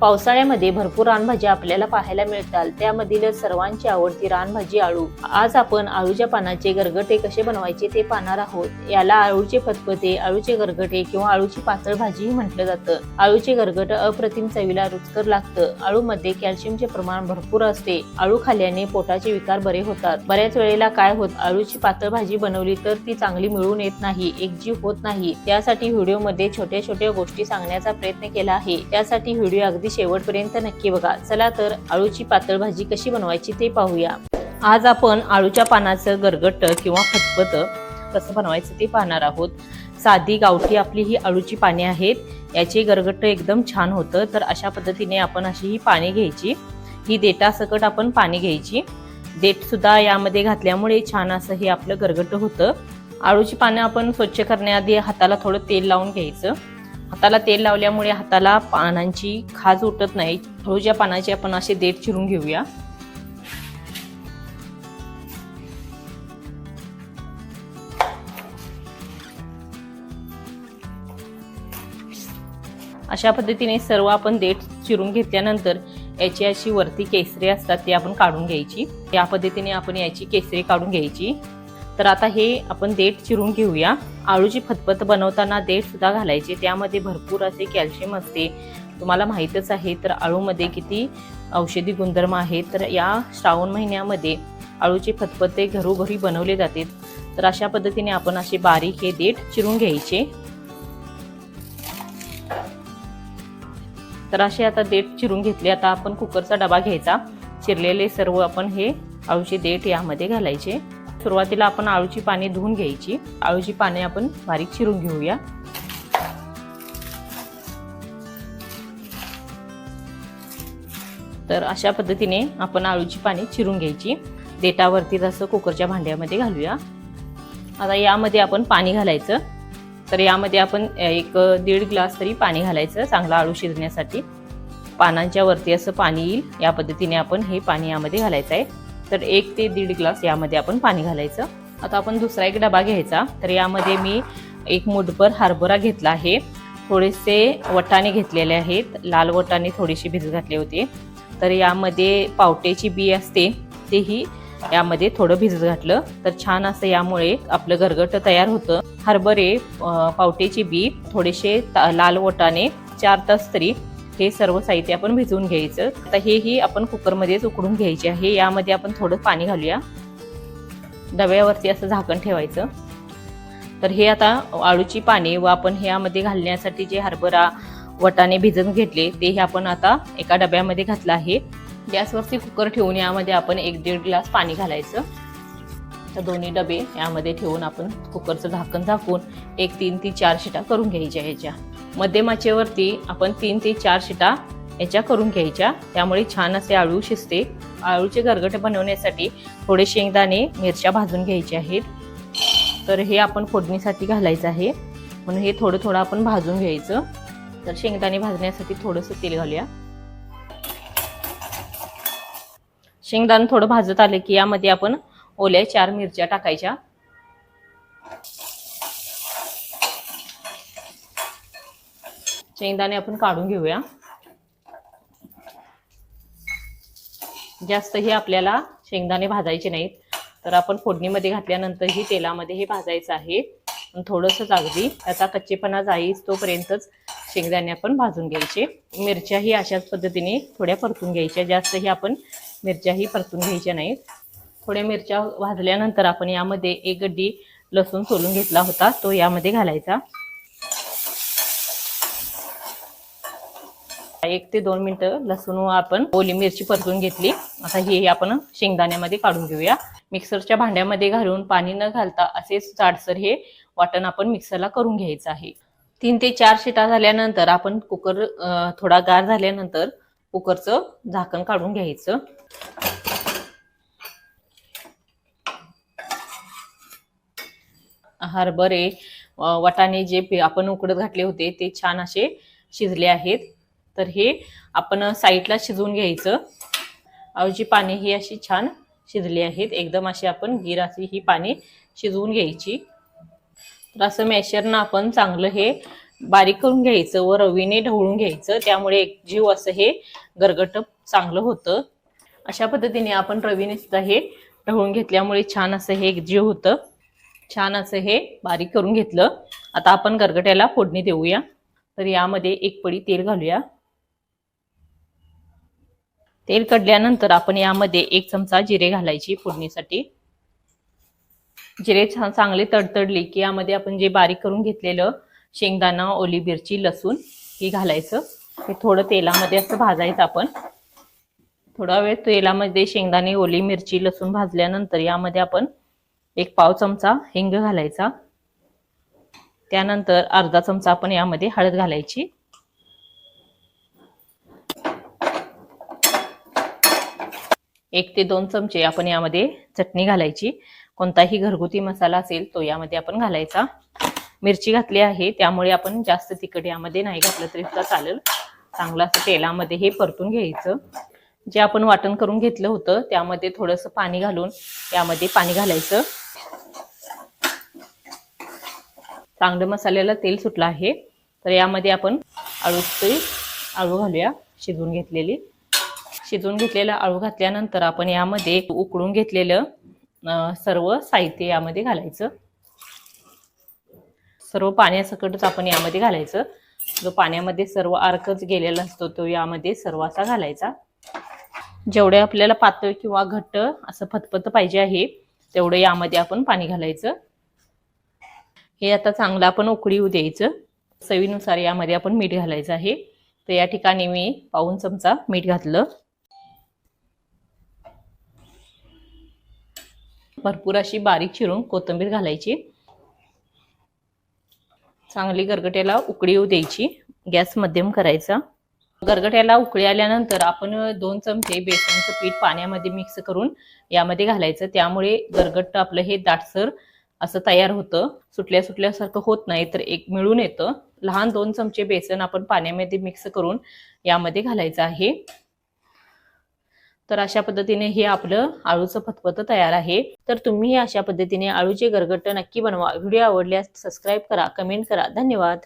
पावसाळ्यामध्ये भरपूर रानभाज्या आपल्याला पाहायला मिळतात. त्यामधील सर्वांची आवडती रानभाजी आळू. आज आपण आळूच्या पानाचे गरगटे कसे बनवायचे ते पाहणार आहोत. याला आळूचे फतफते आळूचे गरगटे किंवा आळूची पातळ भाजीही म्हटलं जातं. आळूचे गरगट अप्रतिम चवीला रुचकर लागतं. आळूमध्ये कॅल्शियमचे प्रमाण भरपूर असते. आळू खाल्ल्याने पोटाचे विकार बरे होतात. बऱ्याच वेळेला काय होत आळूची पातळ भाजी बनवली तर ती चांगली मिळून येत नाही एकजीव होत नाही. त्यासाठी व्हिडिओमध्ये छोट्या छोट्या गोष्टी सांगण्याचा प्रयत्न केला आहे. त्यासाठी व्हिडिओ अगदी शेवटपर्यंत नक्की बघा. चला तर आळूची पातळ भाजी कशी बनवायची ते पाहूया. आज आपण आळूच्या पानाचं गरगट किंवा खतपत कसं बनवायचं ते पाहणार आहोत. साधी गावठी आपली ही आळूची पाने आहेत. याचे गरगट एकदम छान होतं. तर अशा पद्धतीने आपण अशी ही पाने घ्यायची. ही देटासकट आपण पाने घ्यायची. देठसुद्धा यामध्ये घातल्यामुळे छान असं हे आपलं गरगट होतं. आळूची पानं आपण स्वच्छ करण्याआधी हाताला थोडं तेल लावून घ्यायचं. हाताला तेल लावल्यामुळे हाताला पानांची खाज उठत नाही. आळूच्या पानाचे आपण असे देठ चिरून घेऊया. अशा पद्धतीने सर्व आपण देठ चिरून घेतल्यानंतर याची अशी वरती केसरी असतात ती आपण काढून घ्यायची. या पद्धतीने आपण याची केसरी काढून घ्यायची. तर आता हे आपण देठ चिरून घेऊया. आळूची फतफत बनवताना देठ सुद्धा घालायचे. त्यामध्ये भरपूर असे कॅल्शियम असते. तुम्हाला माहीतच आहे तर आळूमध्ये किती औषधी गुणधर्म आहेत तर या श्रावण महिन्यामध्ये आळूचे फतफते घरोघरी बनवले जाते. तर अशा पद्धतीने आपण असे बारीक हे देठ चिरून घ्यायचे. तर असे आता देठ चिरून घेतले. आता आपण कुकरचा डबा घ्यायचा. चिरलेले सर्व आपण हे आळूचे देठ यामध्ये घालायचे. सुरुवातीला आपण आळूची पाने धुवून घ्यायची. आळूची पाने आपण बारीक चिरून घेऊया. तर अशा पद्धतीने आपण आळूची पाने चिरून घ्यायची. देटावरती जसं कुकरच्या भांड्यामध्ये घालूया. आता यामध्ये आपण पाणी घालायचं. तर यामध्ये आपण एक दीड ग्लास तरी पाणी घालायचं चांगलं आळू शिजण्यासाठी. पानांच्या वरती असं पाणी येईल. या पद्धतीने आपण हे पाणी यामध्ये घालायचं आहे. तर एक ते दीड ग्लास यामध्ये आपण पाणी घालायचं. आता आपण दुसरा एक डबा घ्यायचा. तर यामध्ये मी एक मुठभर हरभरा घेतला आहे. थोडेसे वटाणे घेतलेले आहेत. लाल वटाणे थोडीशी भिज घातले होते. तर यामध्ये पावट्याची बी असते तेही यामध्ये थोडं भिजत घातलं. तर छान असं यामुळे आपलं गरगट तयार होतं. हरभरे पावट्याची बी थोडेसे लाल वटाणे चार तास तरी हे सर्व साहित्य आपण भिजवून घ्यायचं. आता हेही आपण कुकरमध्येच उकडून घ्यायचे आहे. यामध्ये आपण थोडं पाणी घालूया. डब्यावरती असं झाकण ठेवायचं. तर हे आता आळूची पाने व आपण ह्यामध्ये घालण्यासाठी जे हरभरा वटाने भिजत घेतले ते हे आपण आता एका डब्यामध्ये घातलं आहे. गॅसवरती कुकर ठेवून यामध्ये आपण एक दीड ग्लास पाणी घालायचं. तर दोन्ही डबे यामध्ये ठेवून आपण कुकरचं झाकण झाकून एक तीन ते चार शिटा करून घ्यायच्या ह्याच्या. मध्यमाचेवरती आपण तीन ते चार शिटा याच्या करून घ्यायच्या. त्यामुळे छान असे आळू शिजते. आळूचे गरगटे बनवण्यासाठी थोडे शेंगदाणे मिरच्या भाजून घ्यायचे आहेत. तर हे आपण फोडणीसाठी घालायचं आहे. म्हणून हे थोडं थोडं आपण भाजून घ्यायचं. तर शेंगदाणे भाजण्यासाठी थोडंसं तेल घालूया. शेंगदाणे थोडं भाजत आले की यामध्ये आपण ओल्या चार मिरच्या टाकायच्या. शेंगदाणे आपण काढून घेऊया. जास्त हे आपल्याला शेंगदाणे भाजायचे नाहीत. तर आपण फोडणीमध्ये घातल्यानंतर ही तेलामध्ये हे भाजायचं आहे. थोडंसंच अगदी त्याचा कच्चेपणा जाईस तोपर्यंतच शेंगदाणे आपण भाजून घ्यायचे. मिरच्याही अशाच पद्धतीने थोड्या परतून घ्यायच्या. जास्तही आपण मिरच्याही परतून घ्यायच्या नाहीत. थोड्या मिरच्या भाजल्यानंतर आपण यामध्ये एक गड्डी लसूण सोलून घेतला होता. तो यामध्ये घालायचा. एक ते दोन मिनिटं लसूण आपण ओली मिरची परतून घेतली. आता ही आपण शेंगदाण्यामध्ये काढून घेऊया. मिक्सरच्या भांड्यामध्ये घालून पाणी न घालता असेच जाडसर हे वाटण आपण मिक्सरला करून घ्यायचं आहे. तीन ते चार शिटा झाल्यानंतर आपण कुकर थोडा गार झाल्यानंतर कुकरचं झाकण काढून घ्यायचं. हरभरे वटाणे जे आपण उकडत घातले होते ते छान असे शिजले आहेत. तर हे आपण साईडला शिजवून घ्यायचं. आळूची पाने ही अशी छान शिजली आहेत. एकदम अशी आपण गिर अशी ही पाने शिजवून घ्यायची. तर असं मॅशरनं आपण चांगलं हे बारीक करून घ्यायचं व रवीने ढवळून घ्यायचं. त्यामुळे एक जीव असं हे गरगट चांगलं होतं. अशा पद्धतीने आपण रवीने सुद्धा हे ढवळून घेतल्यामुळे छान असं हे एक जीव होतं. छान असं हे बारीक करून घेतलं. आता आपण गरगट्याला फोडणी देऊया. तर यामध्ये एक पडी तेल घालूया. तेल कडल्यानंतर आपण यामध्ये एक चमचा जिरे घालायची फोडणीसाठी. जिरे छान चांगले तडतडले की यामध्ये आपण जे बारीक करून घेतलेलं शेंगदाणा ओली मिरची लसूण ही घालायचं. हे थोडं तेलामध्ये असं भाजायचं आपण. थोडा वेळ तेलामध्ये शेंगदाणे ओली मिरची लसूण भाजल्यानंतर यामध्ये आपण एक पाव चमचा हिंग घालायचा. त्यानंतर अर्धा चमचा आपण यामध्ये हळद घालायची. एक ते दोन चमचे आपण यामध्ये चटणी घालायची. कोणताही घरगुती मसाला असेल तो यामध्ये आपण घालायचा. मिरची घातली आहे त्यामुळे आपण जास्त तिखट यामध्ये नाही घातलं तरी सुद्धा चालेल. चांगलं असं तेलामध्ये हे परतून घ्यायचं. जे आपण वाटण करून घेतलं होतं त्यामध्ये थोडंसं पाणी घालून यामध्ये पाणी घालायचं. चांगलं मसाल्याला तेल सुटलं आहे. तर यामध्ये आपण आळूची आळू घालूया शिजवून घेतलेली. शिजवून घेतलेला आळू घातल्यानंतर आपण यामध्ये उकळून घेतलेलं सर्व साहित्य यामध्ये घालायचं. सर्व पाण्यासकटच आपण यामध्ये घालायचं. जो पाण्यामध्ये सर्व अर्कच गेलेला असतो तो यामध्ये सर्व असा घालायचा. जेवढे आपल्याला पातळ किंवा घट्ट असं फतफत पाहिजे आहे तेवढं यामध्ये आपण पाणी घालायचं. हे आता चांगलं आपण उकळी येऊ द्यायचं. चवीनुसार यामध्ये आपण मीठ घालायचं आहे. तर या ठिकाणी मी पाऊन चमचा मीठ घातलं. भरपूर अशी बारीक चिरून कोथिंबीर घालायची. चांगली गरगट्याला उकळी येऊ द्यायची. गॅस मध्यम करायचा. गरगट्याला उकळी आल्यानंतर आपण दोन चमचे बेसनचं पीठ पाण्यामध्ये मिक्स करून यामध्ये घालायचं. त्यामुळे गरगट्ट आपलं हे दाटसर असं तयार होतं. सुटल्या सुटल्यासारखं होत नाही तर एक मिळून येतं. लहान दोन चमचे बेसन आपण पाण्यामध्ये मिक्स करून यामध्ये घालायचं आहे. तर अशा पद्धतीने हे आपलं आळूचं फतफत तयार आहे. तर तुम्ही अशा पद्धतीने आळूचे गरगट्ट नक्की बनवा. व्हिडिओ आवडल्यास सबस्क्राईब करा कमेंट करा. धन्यवाद.